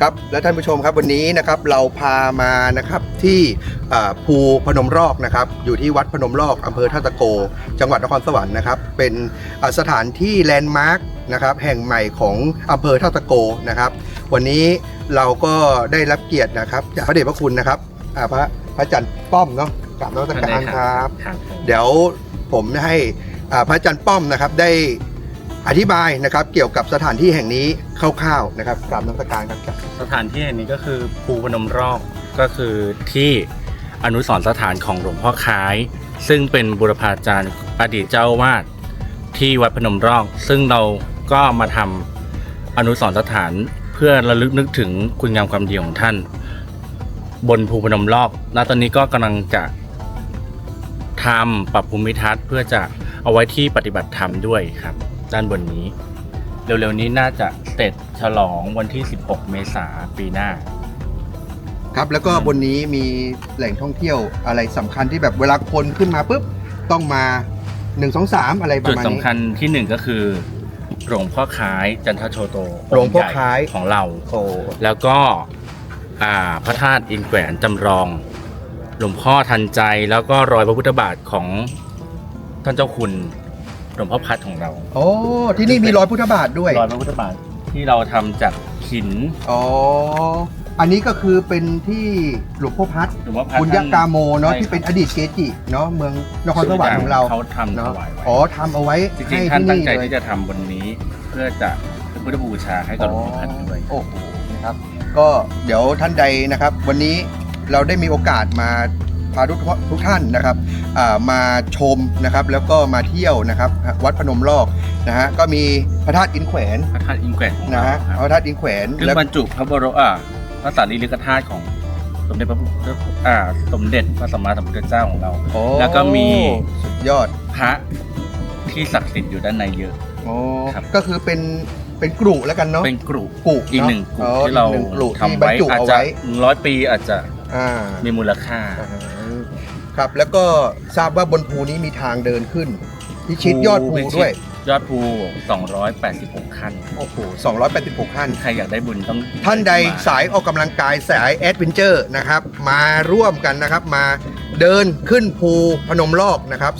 ครับและท่านผู้ชมครับวันนี้นะครับเราพามานะครับที่อ่าภูพนมรอกนะครับอยู่ที่วัดพนมรอกอำเภอท่าตะโก จังหวัดนครสวรรค์นะครับเป็นอ่าสถานที่แลนด์มาร์คนะครับแห่งใหม่ของอำเภอท่าตะโกนะครับ วันนี้เราก็ได้รับเกียรตินะครับจากพระเดชพระคุณนะครับอ่าพระพระอาจันทร์ป้อมเนาะกราบนมัสการครับครับผมเดี๋ยวผมให้อ่าพระอาจารย์ป้อมนะครับได้ อธิบายนะครับเกี่ยวกับสถานที่แห่งนี้คร่าวๆนะครับกราบนมัสการครับสถานที่แห่งนี้ก็คือภูพนมรอกก็คือที่อนุสรณ์สถานของหลวงพ่อคล้าย ซึ่งเป็นบุรพาจารย์อดีตเจ้าวาดที่วัดพนมรอกซึ่งเราก็มาทำอนุสรณ์สถานเพื่อระลึกนึกถึงคุณงามความดีของท่าน บนภูพนมรอกณตอนนี้ก็กำลังจะทำปรับภูมิทัศน์เพื่อจะเอาไว้ที่ปฏิบัติธรรมด้วยครับ ด้านบนนี้ เร็วๆนี้น่าจะเสร็จฉลองวันที่ 16 เมษายนปีหน้า ครับแล้วก็บนนี้มีแหล่งท่องเที่ยวอะไรสำคัญที่แบบเวลาคนขึ้นมาปุ๊บต้องมา 1 2 3 อะไรประจุดมาณสำนี้ คัญที่หนึ่งก็คือหลวงพ่อคล้ายจันทโชโตหลวงพ่อใญ่คล้าย ของเรา โอ้แล้วก็อ่าพระธาตุอินแขวนจำลอง หลวงพ่อทันใจแล้วก็รอยพระพุทธบาทของท่านเจ้าคุณ หลวงพ่อพัดของเราโอ้ที่นี่มีรอยพุทธบาทด้วยรอยพระพุทธบาทที่เราทำจากหินอ๋ออันนี้ก็คือเป็นที่หลวงพ่อพัดหลวงพ่อพัดบุญยกาโมเนาะใช่ที่เป็นอดีตเกจิเนาะเมืองนครสวรรค์ของเราเขาทำถเนาะวายไว้อ๋อทำเอาไว้จริให้งๆท่านที่ตั้งนี่ใจเลยที่จะทำบนนี้เพื่อจะเป็นพุทธบูชาให้กับหลวงพ่อพัดด้วย โอ้โหนะครับ ก็เดี๋ยวท่านใดนะครับ วันนี้เราได้มีโอกาสมาพาทุกทุกท่านนะครับอ่า มาชมนะครับ แล้วก็มาเที่ยวนะครับ วัดพนมรอกนะฮะก็มีพระธาตุอินแขวนพระธาตุอินแกวนของนะเราฮะครับพระธาตุอินแขวนซึ่งแล้วบรรจุพระบรมอ่าพระสารีริกธาตุของสมเด็จพระพุทธอ่าสมเด็จพระสัมมาสัมพุทธเจ้าของเราโอ้แล้วก็มีสุดยอดพระที่ศักดิ์สิทธิ์อยู่ด้านในเยอะโอ้ครับก็คือเป็นเป็นกรุแล้วกันเนาะเป็นกรุกรุอีกเะหนึ่งกรุอ๋อที่เราอีกหนึ่งกรุที่ทำบรรไว้จุอาจเอาจะไว้ร้อยปีอาจจะอ่ามีมูลค่าอ่า ครับ แล้วก็ทราบว่าบนภูนี้มีทางเดินขึ้น พิชิตยอดภูพิชิตด้วย ยอดภู 286 ขั้น โอ้โห286ขั้น ใครอยากได้บุญต้องท่านใดมาสายออกกำลังกายสายแอดเวนเจอร์นะครับ มาร่วมกันนะครับ มาเดินขึ้นภูพนมลอกนะครับ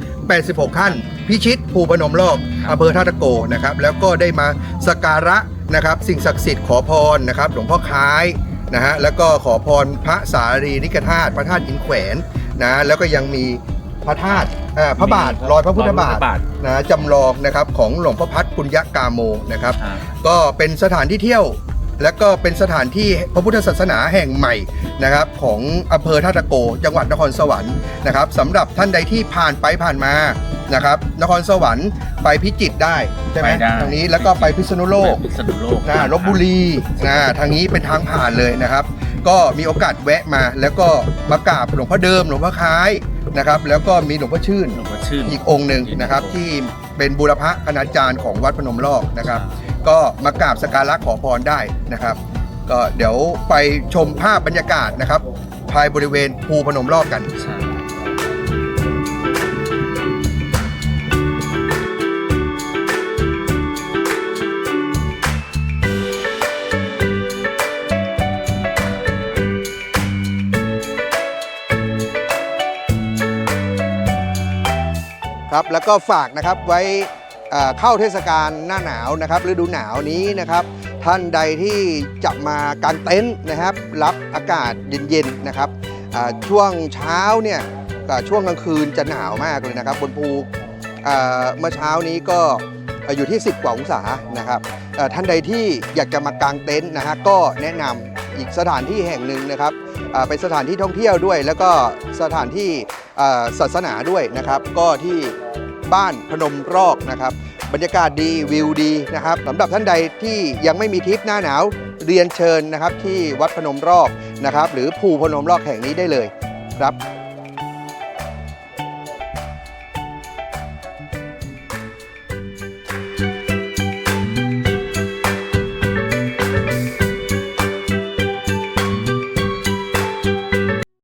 286 ขั้น พิชิตภูพนมลอกอำเภอท่าตะโกนะครับ แล้วก็ได้มาสักการะนะครับ สิ่งศักดิ์สิทธิ์ขอพรนะครับ หลวงพ่อคล้าย นะฮะแล้วก็ขอพรพระสารีริกธาตุพระธาตุอินแขวนนะแล้วก็ยังมีพระธาตุเอ่อพระบาทรอยพระพุทธบาททนะจำลองนะครับของหลวงพ่อพัดปุญญกาโมนะครับอ่าก็เป็นสถานที่เที่ยว และก็เป็นสถานที่พระพุทธศาสนาแห่งใหม่นะครับของอำเภอท่าตะโก จังหวัดนครสวรรค์นะครับสำหรับท่านใดที่ผ่านไปผ่านมา นะครับนครสวรรค์ไปพิจิตรได้ใช่ไหมไปได้ ทางนี้แล้วก็ไปพิษณุโลก พิษณุโลก นะลบบุรีนะทางนี้เป็นทางผ่านเลยนะครับ ก็มีโอกาสแวะมา แล้วก็มากราบหลวงพ่อเดิมหลวงพ่อคล้ายนะครับ แล้วก็มีหลวงพ่อชื่น หลวงพ่อชื่น อีกองค์หนึ่งนะครับที่เป็นบูรพคณาจารย์ของวัดพนมลอกนะครับ ก็มากราบสกการะขอพรได้นะครับ ก็เดี๋ยวไปชมภาพบรรยากาศนะครับภายบริเวณภูพนมลอกกัน ใช่ ครับแล้วก็ฝากนะครับไว้เข้าเทศกาลหน้าหนาวนะครับฤดูหนาวนี้นะครับท่านใดที่จะมากางเต็นท์นะครับ รับอากาศเย็นๆนะครับช่วงเช้าเนี่ยกับช่วงกลางคืนจะหนาวมากเลยนะครับบนภูเมื่อเช้านี้ก็อยู่ที่ 10 กว่าองศานะครับท่านใดที่อยากจะมากางเต็นท์นะฮะก็แนะนำอีกสถานที่แห่งหนึ่งนะครับเป็นสถานที่ท่องเที่ยวด้วย แล้วก็สถานที่ ศาสนาด้วยนะครับ ก็ที่บ้านพนมรอกนะครับ บรรยากาศดีวิวดีนะครับสำหรับท่านใดที่ยังไม่มีทริปหน้าหนาวเรียนเชิญนะครับที่วัดพนมรอกนะครับ หรือภูพนมรอกแห่งนี้ได้เลยครับ